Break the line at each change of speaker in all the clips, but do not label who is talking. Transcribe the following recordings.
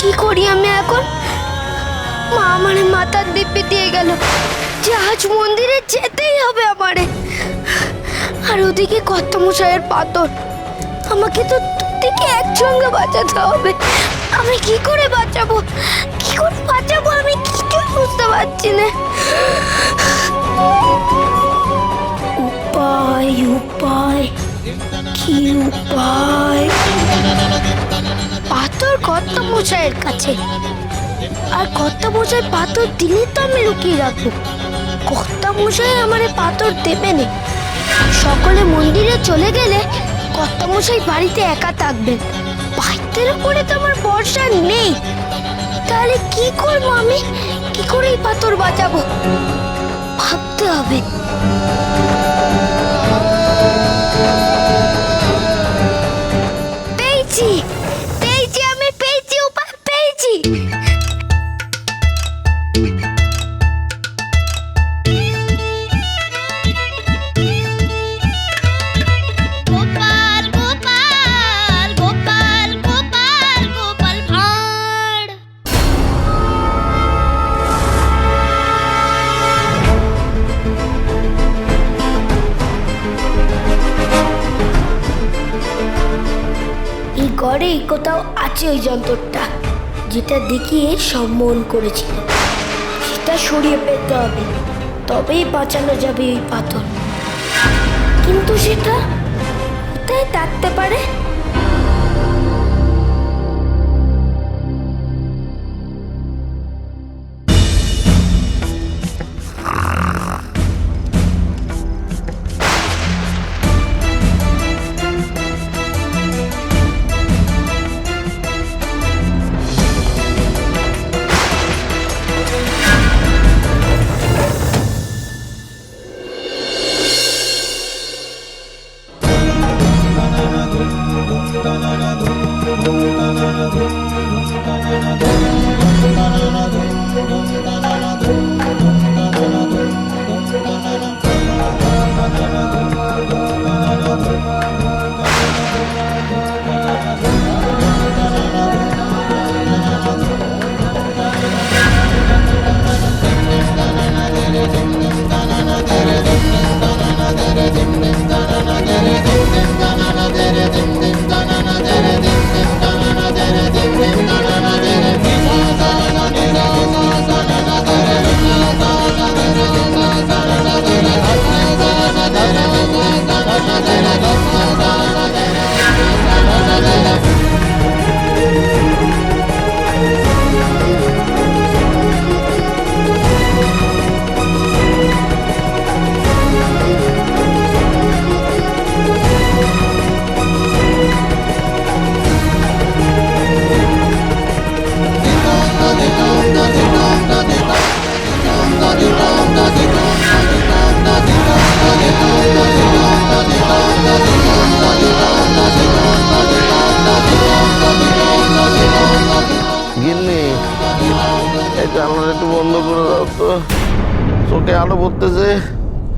কি করি আমি এখন? মা আমার মাথার দিব্যে দিয়ে গেল। জাহাজ মন্দিরে যেতেই হবে আমারে। আর ওদিকে কত মশাইয়ের পাথর আমাকে তো দুদিকে একসঙ্গে বাঁচাতে হবে। আমি কি করে বাঁচাবো? কি করে বাঁচাবো আমি কিছুই বুঝতে পারছি না। উপায় উপায়। পাথর কত মশাইয়ের কাছে? আর কত মশাই পাথর দিলে তো আমি লুকিয়ে রাখব? কর্তা মশাই আমারে পাথর দেবে না? সকলে মন্দিরে চলে গেলে কর্তা মশাই বাড়িতে একা থাকবেন বাইতের উপরে তো আমার ভরসা নেই। তাহলে কি করব আমি? কি করে এই পাথর বাঁচাবো? ভাবতে হবে। আছে ওই যন্ত্রটা। যেটা দেখিয়ে সম্মোহন করেছিল। সেটা সরিয়ে পেতে হবে। তবেই বাঁচানো যাবে ওই পাথর। কিন্তু সেটা কোথায় থাকতে পারে?
Thank you. তো চোখে আলো পড়তেছে।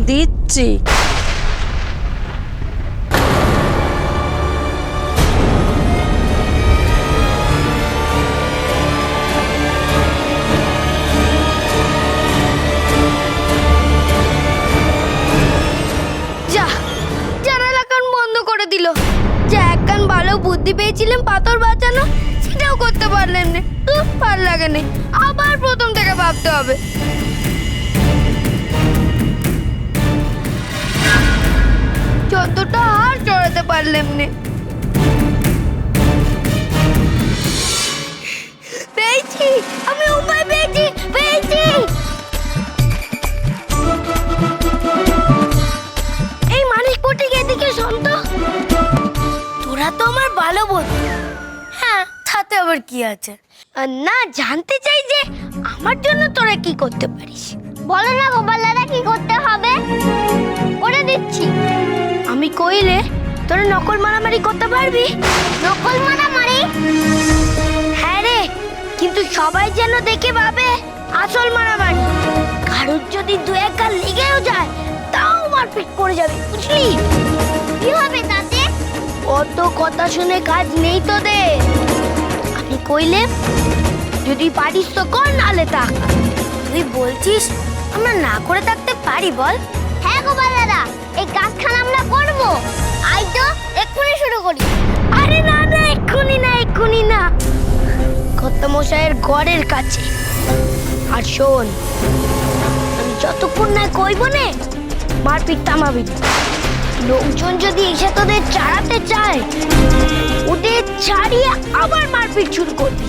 দিচ্ছি।
বুদ্ধি পেয়েছিলাম পাথর বাঁচানো, সেটাও করতে পারলেন না। ভালো লাগে না। প্রথম থেকে ভাবতে হবে। যতটা আর চড়াতে পারলাম না। পেয়েছি, আমি উপায় পেয়েছি পেয়েছি। এই কোটি এদিকে শোন তো। তোরা তো আমার ভালো বন্ধু হ্যাঁ তাতে আবার কি আছে? না, জানতে চাই যে আমার জন্য তোরা কি করতে পারিস?
বলো না গোপাল দাদা, কি করতে হবে? করে দিচ্ছি।
আমি কইলে তোরা নকল মারামারি করতে পারবি?
নকল মারামারি?
হ্যাঁ রে, কিন্তু সবাই যেন দেখে ভাবে আসল মারামারি। কারোর যদি দু এক লেগেও যায়, তাও মারপিট করে যাবে, বুঝলি?
কি হবে তাতে?
অত কথা শুনে কাজ নেই তোদের। আমি কইলে যদি পারিস তো কর নালে থাক তুই বলছিস আমরা না করে থাকতে পারি বল?
হ্যাঁ গোপাল দাদা, এই কাজখানা আমরা করব। আই তো, এক্ষুনি শুরু করি।
আরে না না, এক্ষুনি না এক্ষুনি না। কর্তামশাইয়ের ঘরের কাছে। আর শোন, আমি যতক্ষণ না কইব নে, মারপিট থামাবি। লোকজন যদি এসে তোদের চাড়াতে চায় ছাড়িয়ে আবার মারপিট শুরু করবি।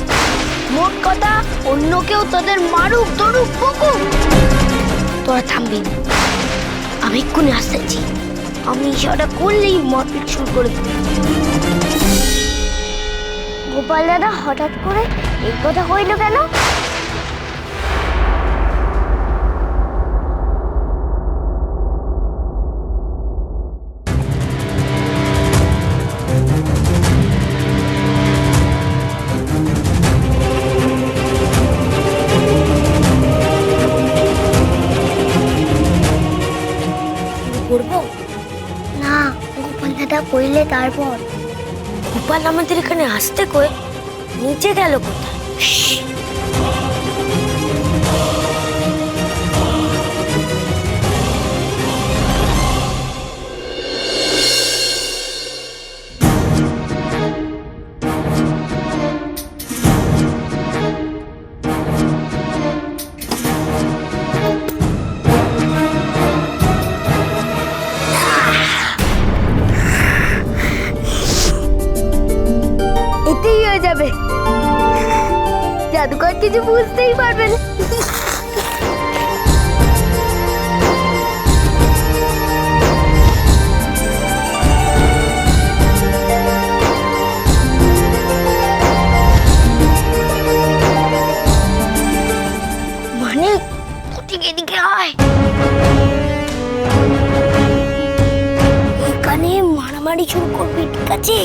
মোট কথা, অন্য কেউ তোদের মারুক দরুক বকুক। তোরা থামবি না। আমি এক্ষুনি আসতেছি। আমি ইশারা করলেই মারপিট শুরু করে দিবি।
গোপাল দাদা, হঠাৎ করে এই কথা কইল কেন? দাদা কইলে তারপর?
গোপাল আমাদের এখানে আসতে কয়ে নিচে গেল কোথায়? হয়ে যাবে। জাদুকর কিছু বুঝতেই পারবেন মানে এদিকে হয় এখানে মারামারি শুরু করবি, ঠিক আছে?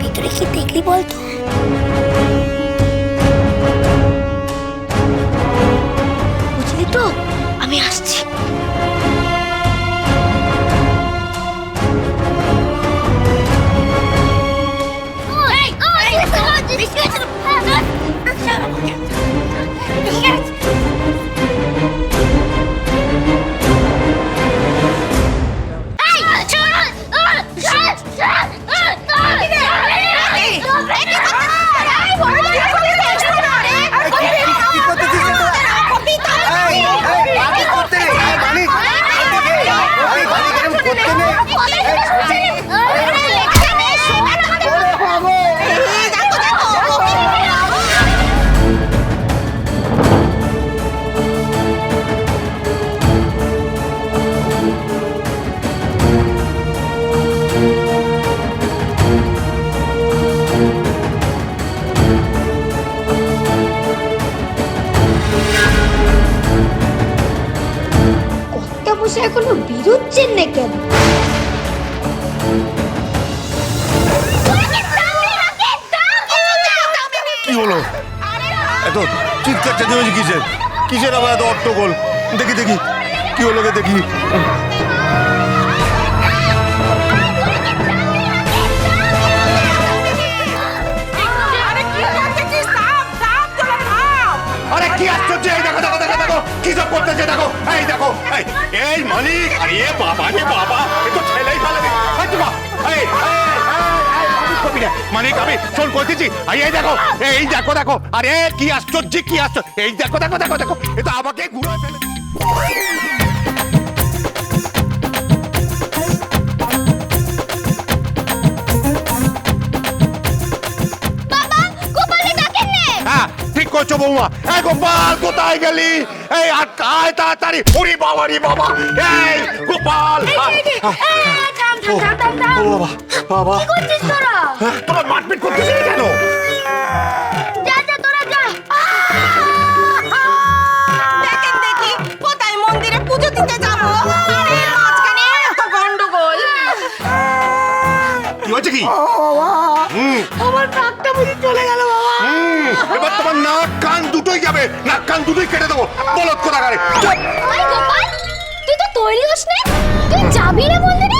ভিতরে কি দেখলি বলতো? বুঝলি বসে এখনও বিরোধ না কেন?
কি হলো? এত চিৎকার চেঁচামেচি কিসের? কিসের আবার এত অট্টগোল? দেখি দেখি। কি হলো দেখি? শোন করতেছি। এই দেখো এই দেখো দেখো। আরে কি আশ্চর্য কি আশ্চর্য। এই দেখো দেখো দেখো দেখো। এ তো আমাকে ঘুরে ফেলে। হ্যাঁ ঠিক করছ বৌমা। এই গোপাল কোথায় গেলি? এই আর আয় তাড়াতাড়ি। ওরে বাবা রে বাবা। এই গোপাল আয়, আয়। ও, ও বাবা বাবা। তোরা? মারপিট করতেছিস কেন?
যা যা তোরা যা।
দেখেন দেখি কোথায় মন্দিরে পুজো দিতে যাব? আরে মাঝখানে এত গন্ডগোল।
কি হয়েছে কি?
আমার নাকটা বুঝি চলে গেল বাবা।
এবার তোমার নাক কান দুটোই যাবে। নাক কান দুটোই কেটে দেবো। বলত কোথাকারে?
গোপাল তুই তো তৈরি হোস তুই যাবি না মন্দিরে?